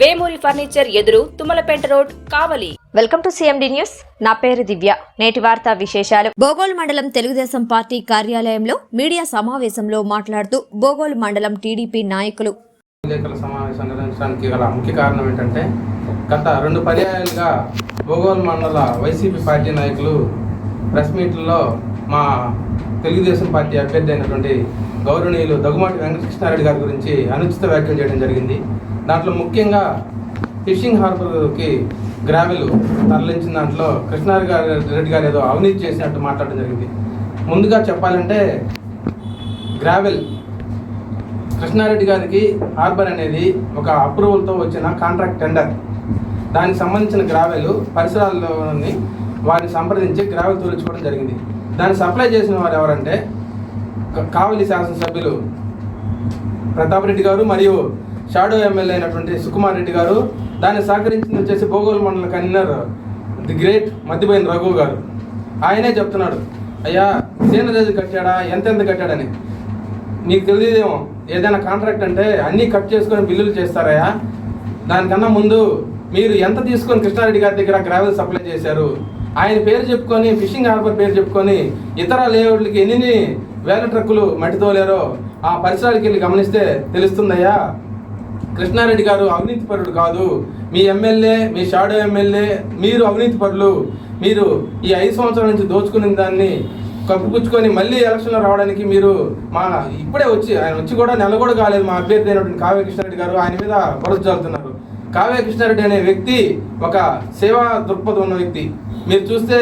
Vemuri furniture ఎదురు Thummalapeta road Kavali. Welcome to CMD news. నా పేరు దివ్య. నేటి వార్తా విశేషాలు. బోగోల్ మండలం తెలుగుదేశం పార్టీ కార్యాలయంలో మీడియా సమావేశంలో మాట్లాడుతూ బోగోల్ మండలం టీడీపీ నాయకులు. విలేకరుల సమావేశం నిర్వహించడానికి గల ముఖ్య కారణం ఏంటంటే గత రెండు పర్యాయాలుగా భూగోళ మండల వైసీపీ పార్టీ నాయకులు ప్రెస్ మీట్లలో మా తెలుగుదేశం పార్టీ అభ్యర్థి అయినటువంటి గౌరవనీయులు దగ్గుమాటి వెంకటకృష్ణారెడ్డి గారి గురించి అనుచిత వ్యాఖ్యలు చేయడం జరిగింది. దాంట్లో ముఖ్యంగా ఫిషింగ్ హార్బర్కి గ్రావెల్ తరలించిన దాంట్లో కృష్ణారెడ్డి గారు రెడ్డి గారు ఏదో అవినీతి చేసినట్టు మాట్లాడడం జరిగింది. ముందుగా చెప్పాలంటే గ్రావెల్ కృష్ణారెడ్డి గారికి హార్బర్ అనేది ఒక అప్రూవల్తో వచ్చిన కాంట్రాక్ట్ టెండర్. దానికి సంబంధించిన గ్రావెల్ పరిసరాల్లోని వారిని సంప్రదించి గ్రావెల్ తోలుచుకోవడం జరిగింది. దాన్ని సప్లై చేసిన వారు ఎవరంటే కావలి శాసనసభ్యులు ప్రతాప్ రెడ్డి గారు మరియు షాడో ఎమ్మెల్యే అయినటువంటి సుకుమార్ రెడ్డి గారు దాన్ని సహకరించింది వచ్చేసి భోగోలు మండల కన్వీనర్ ది గ్రేట్ మధ్యపోయిన రఘు గారు. ఆయనే చెప్తున్నాడు అయ్యా సీనరేజ్ కట్టాడా? ఎంతెంత కట్టాడని? నీకు తెలియదేమో ఏదైనా కాంట్రాక్ట్ అంటే అన్నీ కట్ చేసుకొని బిల్లులు చేస్తారయ్యా. దానికన్నా ముందు మీరు ఎంత తీసుకొని కృష్ణారెడ్డి గారి దగ్గర గ్రావెల్ సప్లై చేశారు? ఆయన పేరు చెప్పుకొని ఫిషింగ్ హార్బర్ పేరు చెప్పుకొని ఇతర లేఅవుట్లకి ఎన్ని వేల ట్రక్కులు మట్టి తోలేరో ఆ పరిసరాలకి వెళ్ళి గమనిస్తే తెలుస్తుందయ్యా. కృష్ణారెడ్డి గారు అవినీతి పరుడు కాదు. మీ ఎమ్మెల్యే మీ షాడో ఎమ్మెల్యే మీరు అవినీతి పరులు. మీరు ఈ ఐదు సంవత్సరాల నుంచి దోచుకునే దాన్ని కప్పుపుచ్చుకొని మళ్ళీ ఎలక్షన్లో రావడానికి మీరు మా ఇప్పుడే వచ్చి ఆయన వచ్చి కూడా నెల కూడా కాలేదు మా అభ్యర్థి అయినటువంటి కావ్య కృష్ణారెడ్డి గారు. ఆయన మీద బురద చల్లుతున్నారు కావ్య కృష్ణారెడ్డి అనే వ్యక్తి ఒక సేవా దృక్పథం ఉన్న వ్యక్తి. మీరు చూస్తే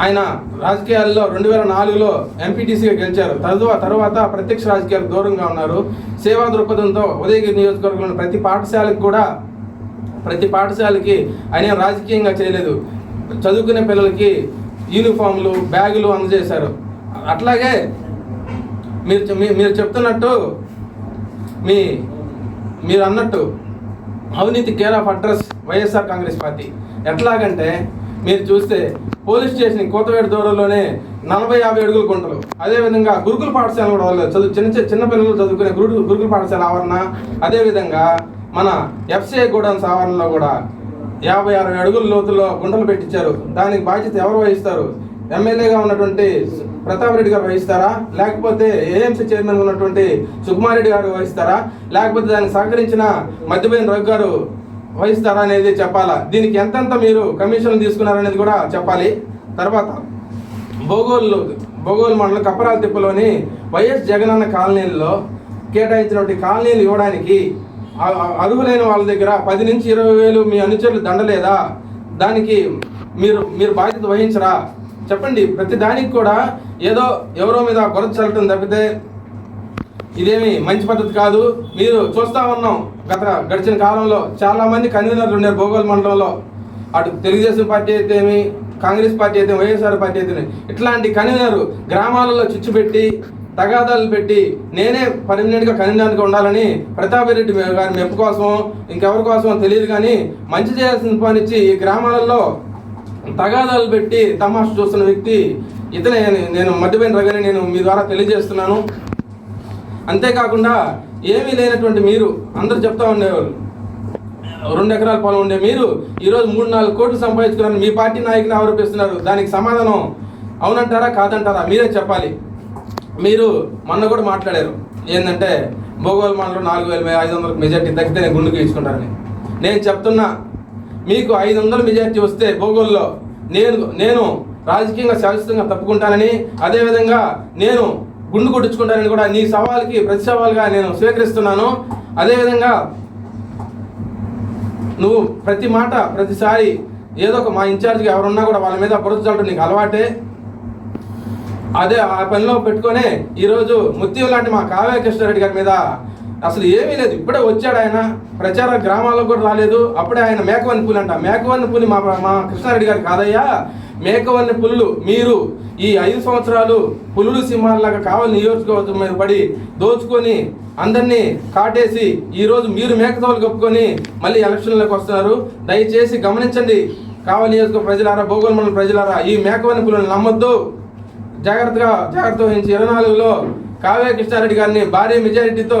ఆయన రాజకీయాల్లో రెండు వేల నాలుగులో ఎంపీటీసీగా గెలిచారు. తరువాత తర్వాత ప్రత్యక్ష రాజకీయాలకు దూరంగా ఉన్నారు. సేవా దృక్పథంతో ఉదయగిరి నియోజకవర్గంలో ప్రతి పాఠశాలకు కూడా ప్రతి పాఠశాలకి ఆయన ఏం రాజకీయంగా చేయలేదు. చదువుకునే పిల్లలకి యూనిఫామ్లు బ్యాగులు అందజేశారు. అట్లాగే మీరు మీ- మీరు చెప్తున్నట్టు మీ మీరు అన్నట్టు అవినీతి care of address YSR Congress party. ఎట్లాగంటే మీరు చూస్తే పోలీస్ స్టేషన్ కోతవేడు దూరంలోనే నలభై యాభై అడుగులు గుంటలు అదేవిధంగా గురుకుల పాఠశాల కూడా చదువు చిన్న చిన్న చిన్న పిల్లలు చదువుకునే గురు గురుకుల పాఠశాల ఆవరణ. అదేవిధంగా మన ఎఫ్సిఐ గోడౌన్స్ ఆవరణలో కూడా యాభై అరవై అడుగుల లోతులో గుంటలు పెట్టించారు. దానికి బాధ్యత ఎవరు వహిస్తారు? ఎమ్మెల్యేగా ఉన్నటువంటి ప్రతాప్ రెడ్డి గారు వహిస్తారా? లేకపోతే ఏఎంసీ చైర్మన్ ఉన్నటువంటి సుకుమారెడ్డి గారు వహిస్తారా? లేకపోతే దానికి సహకరించిన మధ్యపోయిన రఘు గారు వహిస్తారా అనేది చెప్పాలా? దీనికి ఎంతెంత మీరు కమిషన్లు తీసుకున్నారనేది కూడా చెప్పాలి. తర్వాత భోగోలు భోగోలు మండలం కప్పరాల తిప్పలోని వైఎస్ జగనన్న కాలనీల్లో కేటాయించినటువంటి కాలనీలు ఇవ్వడానికి అర్హులైన వాళ్ళ దగ్గర పది నుంచి ఇరవై వేలు మీ అనుచరులు దండలేదా? దానికి మీరు మీరు బాధ్యత వహించరా? చెప్పండి. ప్రతి దానికి కూడా ఏదో ఎవరో మీద కొరత చల్లటం తప్పితే ఇదేమి మంచి పద్ధతి కాదు. మీరు చూస్తా ఉన్నాం గత గడిచిన కాలంలో చాలా మంది కన్వీనర్లు ఉన్నారు భోగోల్ మండలంలో. అటు తెలుగుదేశం పార్టీ అయితేమి కాంగ్రెస్ పార్టీ అయితే వైఎస్ఆర్ పార్టీ అయితే ఇట్లాంటి కన్వీనర్ గ్రామాలలో చిచ్చు పెట్టి తగాదాలు పెట్టి నేనే పర్మనెంట్గా కన్వీనర్గా ఉండాలని ప్రతాపరెడ్డి గారి మెప్పు కోసం ఇంకెవరి కోసం తెలియదు కానీ మంచి చేయాల్సిన పనిచ్చి ఈ గ్రామాలలో తగాదాలు పెట్టి తమాషా చూస్తున్న వ్యక్తి ఇతనే. నేను మధ్యపోయిన రగనే నేను మీ ద్వారా తెలియజేస్తున్నాను. అంతేకాకుండా ఏమీ లేనటువంటి మీరు అందరు చెప్తా ఉండేవారు రెండు ఎకరాల పొలం ఉండే మీరు ఈరోజు మూడు నాలుగు కోట్లు సంపాదించుకున్నారు మీ పార్టీ నాయకుని ఆరోపిస్తున్నారు. దానికి సమాధానం అవునంటారా కాదంటారా? మీరే చెప్పాలి. మీరు మొన్న కూడా మాట్లాడారు. ఏంటంటే భోగోల్ మండలం నాలుగు వేల ఐదు వందల మెజార్టీ తగ్గితే నేను గుండుకు ఇచ్చుకుంటారని. నేను చెప్తున్నా మీకు ఐదు వందల మెజార్టీ వస్తే భోగోల్లో నేను నేను రాజకీయంగా శాశ్వతంగా తప్పుకుంటానని అదేవిధంగా నేను గుండు కొట్టించుకుంటానని కూడా నీ సవాల్కి ప్రతి సవాల్గా నేను స్వీకరిస్తున్నాను. అదేవిధంగా నువ్వు ప్రతి మాట ప్రతిసారి ఏదో ఒక మా ఇన్ఛార్జ్గా ఎవరున్నా కూడా వాళ్ళ మీద బురద నీకు అలవాటే. అదే ఆ పనిలో పెట్టుకొని ఈరోజు ముత్యం లాంటి మా కావ్య కృష్ణారెడ్డి గారి మీద అసలు ఏమీ లేదు. ఇప్పుడే వచ్చాడు ఆయన. ప్రచార గ్రామాల్లో కూడా రాలేదు. అప్పుడే ఆయన మేకవన్ని పులి అంట. మేకవన్ని పులి మా మా కృష్ణారెడ్డి గారు కాదయ్యా. మేకవన్ని పులులు. మీరు ఈ ఐదు సంవత్సరాలు పులులు సింహాలలాగా కావాలి నియోజకవర్గం మీద పడి దోచుకొని అందరినీ కాటేసి ఈరోజు మీరు మేకతోలు కప్పుకొని మళ్ళీ ఎలక్షన్లకు వస్తున్నారు. దయచేసి గమనించండి. కావాలి నియోజకవర్గ ప్రజలారా భూగోళ మండల ప్రజలారా ఈ మేకవన్ని పులులను నమ్మొద్దు. జాగ్రత్తగా జాగ్రత్త వహించి ఇరవై నాలుగులో కావ్య కృష్ణారెడ్డి గారిని భారీ మెజారిటీతో